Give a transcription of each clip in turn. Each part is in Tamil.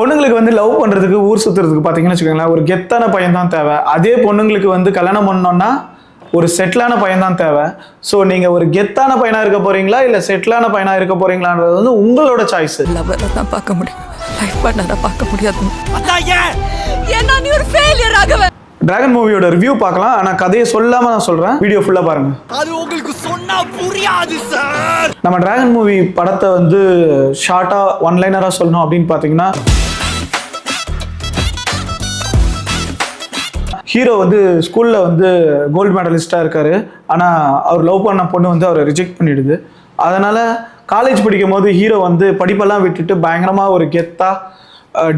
பொண்ணுங்களுக்கு வந்து லவ் பண்றதுக்கு ஊர் சுத்துறதுக்கு பாத்தீங்கன்னு வச்சுக்கோங்களேன் ஒரு கெத்தான பையன் தான் தேவை. அதே பொண்ணுங்களுக்கு வந்து கல்யாணம் பண்ணோம்னா ஒரு செட்டிலான பையன் தான் தேவை. ஸோ நீங்க ஒரு கெத்தான பையனா இருக்க போறீங்களா இல்ல செட்டிலான பையனா இருக்க போறீங்களான்றது வந்து உங்களோட சாய்ஸ் லவ்வரை தான் பார்க்க முடியும். லைஃப் பார்ட்னரை பார்க்க முடியாது. ஏன்னா நீ ஒரு ஃபெயிலியர் ஆகவே டிராகன் மூவியோட ரிவ்யூ பார்க்கலாம். ஆனா கதையை சொல்லாம நான் சொல்றேன். வீடியோ ஃபுல்லா பாருங்க. அது உங்களுக்கு சொன்னா புரியாது சார் நம்ம டிராகன் மூவி படத்தை வந்து ஷார்ட்டா ஒன் லைனரா சொல்லணும் அப்படின்னு பாத்தீங்கன்னா ஹீரோ வந்து ஸ்கூல்ல வந்து கோல்டு மெடலிஸ்டா இருக்காரு. ஆனா அவர் லவ் பண்ண பொண்ணு வந்து அவரை ரிஜெக்ட் பண்ணிடுது. அதனால காலேஜ் படிக்கும் போது ஹீரோ வந்து படிப்பெல்லாம் விட்டுட்டு பயங்கரமா ஒரு கெத்தா அஹ்,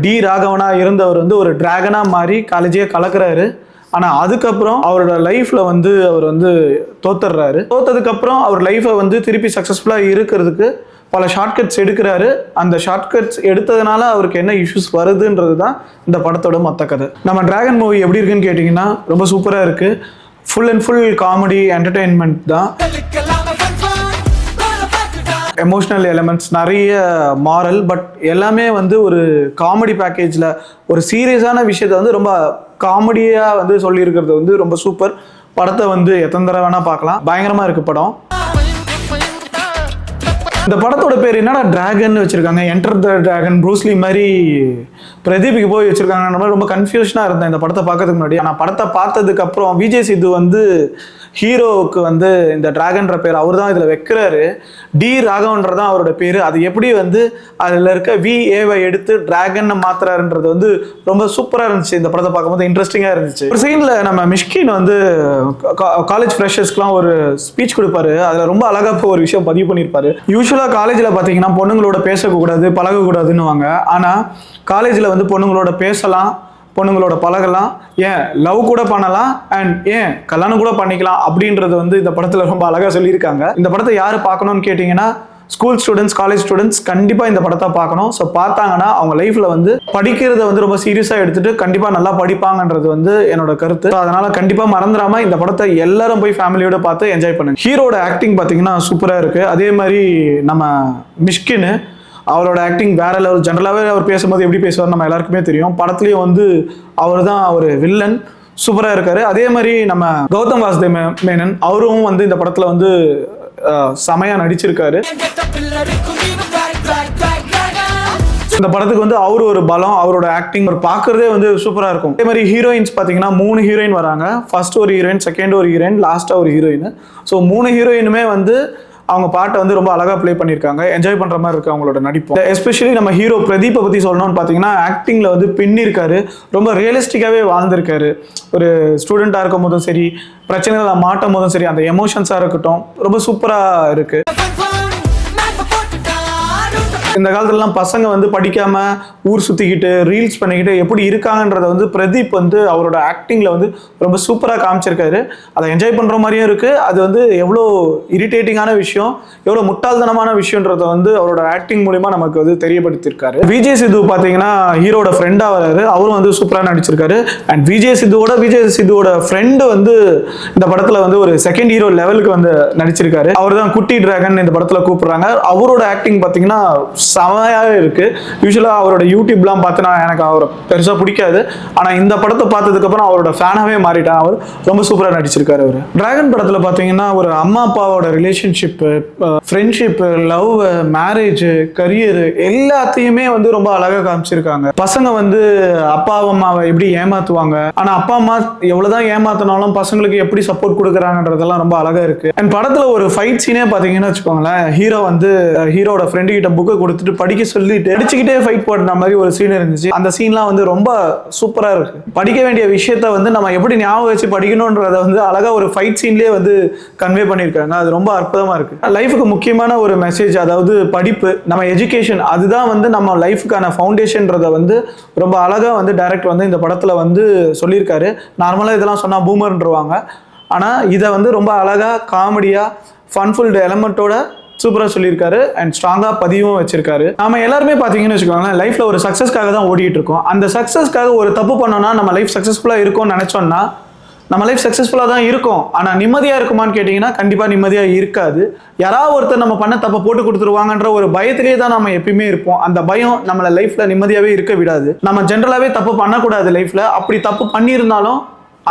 டி ராகவனாக இருந்தவர் வந்து ஒரு டிராகனாக மாறி காலேஜே கலக்கிறாரு. ஆனால் அதுக்கப்புறம் அவரோட லைஃப்பில் வந்து அவர் வந்து தோத்துடுறாரு. தோத்ததுக்கப்புறம் அவர் லைஃப்பை வந்து திருப்பி சக்ஸஸ்ஃபுல்லாக இருக்கிறதுக்கு பல ஷார்ட்கட்ஸ் எடுக்கிறாரு. அந்த ஷார்ட்கட்ஸ் எடுத்ததுனால அவருக்கு என்ன இஷ்யூஸ் வருதுன்றது தான் இந்த படத்தோட மொத்த கதை. நம்ம டிராகன் மூவி எப்படி இருக்குன்னு கேட்டிங்கன்னா ரொம்ப சூப்பராக இருக்குது full and full comedy entertainment தான். எமோஷ்னல் எலமெண்ட்ஸ் நிறைய மாரல் பட் எல்லாமே வந்து ஒரு காமெடி பேக்கேஜில் ஒரு சீரியஸான விஷயத்தை வந்து ரொம்ப காமெடியாக வந்து சொல்லியிருக்கிறது வந்து ரொம்ப சூப்பர் படத்தை வந்து எத்தனை தடவை வேணால் பார்க்கலாம். பயங்கரமாக இருக்குது படம். இந்த படத்தோட பேர் என்னடா டிராகன் வச்சுருக்காங்க. என்டர் த டிராகன் ப்ரூஸ்லி மாதிரி பிரதீபுக்கு போய் வச்சிருக்காங்கன்ற மாதிரி ரொம்ப கன்ஃபியூஷனாக இருந்தேன். இந்த படத்தை பார்க்கறதுக்கு முன்னாடி. நான் படத்தை பார்த்ததுக்கு அப்புறம் விஜய் சித்து வந்து ஹீரோவுக்கு வந்து இந்த டிராகன்ற பேர் அவர் தான் இதில் வைக்கிறாரு. டி ராகவன்ற தான் அவரோட பேர். அது எப்படி வந்து அதில் இருக்க வி ஏவை எடுத்து டிராகன் மாத்துறாருன்றது வந்து ரொம்ப சூப்பராக இருந்துச்சு. இந்த படத்தை பார்க்கும்போது இன்ட்ரெஸ்டிங்காக இருந்துச்சு. ஒரு சீனில் நம்ம மிஷ்கின் வந்து காலேஜ் ஃப்ரெஷர்ஸ்க்குலாம் ஒரு ஸ்பீச் கொடுப்பாரு. அதில் ரொம்ப அழகாக இப்போ ஒரு விஷயம் பதிவு பண்ணியிருப்பாரு. யூஸ்வலாக காலேஜில் பார்த்தீங்கன்னா பொண்ணுங்களோட பேசக்கூடாது பழகக்கூடாதுன்னுவாங்க. ஆனால் காலேஜில் வந்து பொண்ணுங்களோட பேசலாம் பொண்ணுங்களோட பழகலாம் ஏன் லவ் கூட பண்ணலாம் அண்ட் ஏன் கல்யாணம் கூட பண்ணிக்கலாம் அப்படின்றது வந்து இந்த படத்தில் ரொம்ப அழகாக சொல்லியிருக்காங்க. இந்த படத்தை யார் பார்க்கணும்னு கேட்டிங்கன்னா ஸ்கூல் ஸ்டூடெண்ட்ஸ் காலேஜ் ஸ்டூடெண்ட்ஸ் கண்டிப்பாக இந்த படத்தை பார்க்கணும். ஸோ பார்த்தாங்கன்னா அவங்க லைஃப்பில் வந்து படிக்கிறத வந்து ரொம்ப சீரியஸாக எடுத்துட்டு கண்டிப்பாக நல்லா படிப்பாங்கன்றது வந்து என்னோட கருத்து. So, அதனால கண்டிப்பாக மறந்துடாம இந்த படத்தை எல்லாரும் போய் ஃபேமிலியோட பார்த்து என்ஜாய் பண்ணுங்க. ஹீரோட ஆக்டிங் பார்த்தீங்கன்னா சூப்பராக இருக்குது அதே மாதிரி நம்ம மிஷ்கின்னு அவரோட ஆக்டிங் வேற லெவல் ஜென்ரலாகவே அவர் பேசும்போது எப்படி பேசுவார் நம்ம எல்லாருக்குமே தெரியும். படத்துலேயும் வந்து அவர் தான் ஒரு வில்லன் சூப்பராக இருக்கார். அதே மாதிரி நம்ம கௌதம் வாசுதேவ் மே- மேனன் அவரும் வந்து இந்த படத்தில் வந்து செமையாக நடிச்சிருக்காரு. இந்த படத்துக்கு வந்து அவர் ஒரு பலம் அவரோட ஆக்டிங் ஒரு பார்க்கறதே வந்து சூப்பராக இருக்கும். அதே மாதிரி ஹீரோயின்ஸ் பார்த்தீங்கன்னா மூணு ஹீரோயின் வராங்க. ஃபர்ஸ்ட் ஒரு ஹீரோயின் செகண்ட் ஒரு ஹீரோயின் லாஸ்ட்டாக ஒரு ஹீரோயின் ஸோ மூணு ஹீரோயினுமே வந்து அவங்க பாட்டை வந்து ரொம்ப அழகாக ப்ளே பண்ணியிருக்காங்க. என்ஜாய் பண்ணுற மாதிரி இருக்கு அவங்களோட நடிப்பு எஸ்பெஷலி நம்ம ஹீரோ பிரதீப்பை பற்றி சொல்லணும்னு பார்த்தீங்கன்னா ஆக்டிங்கில் வந்து பின்னிருக்காரு. ரொம்ப ரியலிஸ்டிக்காகவே வாழ்ந்திருக்காரு. ஒரு ஸ்டூடெண்ட்டாக இருக்கும் போதும் சரி பிரச்சனைகளை மாட்டும் போதும் சரி அந்த எமோஷன்ஸாக இருக்கட்டும் ரொம்ப சூப்பராக இருக்குது இந்த காலத்துலலாம் பசங்க வந்து படிக்காம ஊர் சுத்திக்கிட்டு ரீல்ஸ் பண்ணிக்கிட்டு எப்படி இருக்காங்கன்றத வந்து பிரதீப் வந்து அவரோட ஆக்டிங்ல வந்து ரொம்ப சூப்பராக காமிச்சிருக்காரு. அதை என்ஜாய் பண்ற மாதிரியும் இருக்கு. அது வந்து எவ்வளோ இரிட்டேட்டிங்கான விஷயம் எவ்வளோ முட்டாள்தனமான விஷயன்றத வந்து அவரோட ஆக்டிங் மூலிமா நமக்கு வந்து தெரியப்படுத்தியிருக்காரு. விஜய் சித்து பார்த்தீங்கன்னா ஹீரோட ஃப்ரெண்டாக வராரு. அவரும் வந்து சூப்பராக நடிச்சிருக்காரு. அண்ட் விஜய் சித்துவோட விஜய் சித்துவோட ஃப்ரெண்டு வந்து இந்த படத்துல வந்து ஒரு செகண்ட் ஹீரோ லெவலுக்கு வந்து நடிச்சிருக்காரு. அவர் தான் குட்டி டிராகன் இந்த படத்துல கூப்பிடுறாங்க. அவரோட ஆக்டிங் பார்த்தீங்கன்னா செமையாகவே இருக்கு. யூஸ்வலாக அவரோட யூடியூப்லாம் பார்த்து நான் எனக்கு அவரை பெருசாக பிடிக்காது. ஆனால் இந்த படத்தை பார்த்ததுக்கப்புறம் அவரோட ஃபேனாகவே மாறிட்டான் அவர் ரொம்ப சூப்பராக நடிச்சிருக்காரு அவர். டிராகன் படத்தில் பார்த்தீங்கன்னா ஒரு அம்மா அப்பாவோட relationship friendship love marriage career எல்லாத்தையுமே வந்து ரொம்ப அழகாக காமிச்சிருக்காங்க. பசங்க வந்து அப்பா அம்மாவை எப்படி ஏமாத்துவாங்க? ஆனால் அப்பா அம்மா எவ்வளோதான் ஏமாத்தினாலும் பசங்களுக்கு எப்படி சப்போர்ட் கொடுக்குறாங்கன்றதெல்லாம் ரொம்ப அழகா இருக்கு. அண்ட் படத்துல ஒரு ஃபைட் சீனே பார்த்தீங்கன்னா வச்சுக்கோங்களேன் ஹீரோ வந்து ஹீரோட ஃப்ரெண்டு கிட்ட புக்கை கொடுத்துட்டு படிக்க சொல்லிட்டு அடிச்சுக்கிட்டே ஃபைட் போடுற மாதிரி ஒரு சீன் இருந்துச்சு. அந்த சீன்லாம் வந்து ரொம்ப சூப்பரா இருக்கு. படிக்க வேண்டிய விஷயத்த வந்து நம்ம எப்படி ஞாபகம் வச்சு படிக்கணுன்றத வந்து அழகா ஒரு ஃபைட் சீன்லேயே வந்து கன்வே பண்ணியிருக்காங்க. அது ரொம்ப அற்புதமா இருக்கு. லைஃபுக்கு முக்கியமான ஒரு மெசேஜ் அதாவது படிப்பு நம்ம எஜுகேஷன் அதுதான் வந்து நம்ம லைஃபுக்கான ஃபவுண்டேஷன்றத வந்து ரொம்ப அழகா வந்து டைரக்ட் வந்து இந்த படத்துல வந்து சொல்லியிருக்காரு. நார்மலாக இதெல்லாம் சொன்னா பூமர்ன்றவாங்க ஆனால் இதை வந்து ரொம்ப அழகாக காமெடியாக ஃபன்ஃபுல்டு எலமெண்ட்டோட சூப்பராக சொல்லியிருக்காரு அண்ட் ஸ்ட்ராங்காக பதிவும் வச்சிருக்காரு. நம்ம எல்லாருமே பார்த்தீங்கன்னு வச்சுக்கோங்களேன் லைஃப்பில் ஒரு சக்ஸஸ்க்காக தான் ஓடிட்டு இருக்கோம். அந்த சக்ஸஸ்க்காக ஒரு தப்பு பண்ணோம்னா நம்ம லைஃப் சக்ஸஸ்ஃபுல்லாக இருக்கும்னு நினச்சோம்னா நம்ம லைஃப் சக்ஸஸ்ஃபுல்லாக தான் இருக்கும். ஆனால் நிம்மதியாக இருக்குமான்னு கேட்டிங்கன்னா கண்டிப்பாக நிம்மதியாக இருக்காது. யாராவது ஒருத்தர் நம்ம பண்ண தப்பை போட்டு கொடுத்துருவாங்கன்ற ஒரு பயத்திலே தான் நம்ம எப்பயுமே இருப்போம். அந்த பயம் நம்மளை லைஃப்பில் நிம்மதியாகவே இருக்க விடாது. நம்ம ஜென்ரலாகவே தப்பு பண்ணக்கூடாது லைஃப்பில் அப்படி தப்பு பண்ணியிருந்தாலும்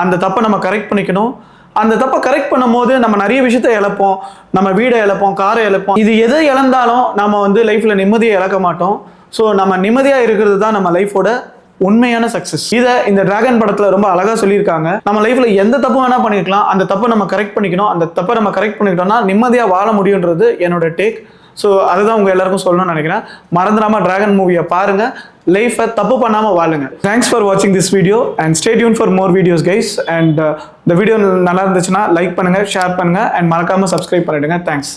அந்த தப்பை நம்ம கரெக்ட் பண்ணிக்கணும். அந்த தப்பை கரெக்ட் பண்ணும்போது நம்ம நிறைய விஷயத்த இழப்போம். நம்ம வீடை இழப்போம் காரை இழப்போம். இது எதை இழந்தாலும் நம்ம வந்து லைஃப்பில் நிம்மதியை இழக்க மாட்டோம். ஸோ நம்ம நிம்மதியாக இருக்கிறது தான் நம்ம லைஃபோட உண்மையான சக்ஸஸ் இதை இந்த டிராகன் படத்துல ரொம்ப அழகா சொல்லியிருக்காங்க. நம்ம லைஃப்ல எந்த தப்பு வேணா பண்ணிருக்கலாம். அந்த தப்பை நம்ம கரெக்ட் பண்ணிக்கணும். அந்த தப்பை நம்ம கரெக்ட் பண்ணிக்கிட்டோம்னா நிம்மதியா வாழ முடியுன்றது என்னோட டேக் ஸோ அதுதான் உங்க எல்லாருக்கும் சொல்லணும்னு நினைக்கிறேன். மறந்துடாம டிராகன் மூவியை பாருங்க. லைஃப்பை தப்பு பண்ணாம வாழுங்க. தேங்க்ஸ் ஃபார் வாட்சிங் this video and stay tuned for more videos guys and இந்த வீடியோ நல்லா இருந்துச்சுன்னா லைக் பண்ணுங்க ஷேர் பண்ணுங்க அண்ட் மறக்காம சப்ஸ்கிரைப் பண்ணிடுங்க. தேங்க்ஸ்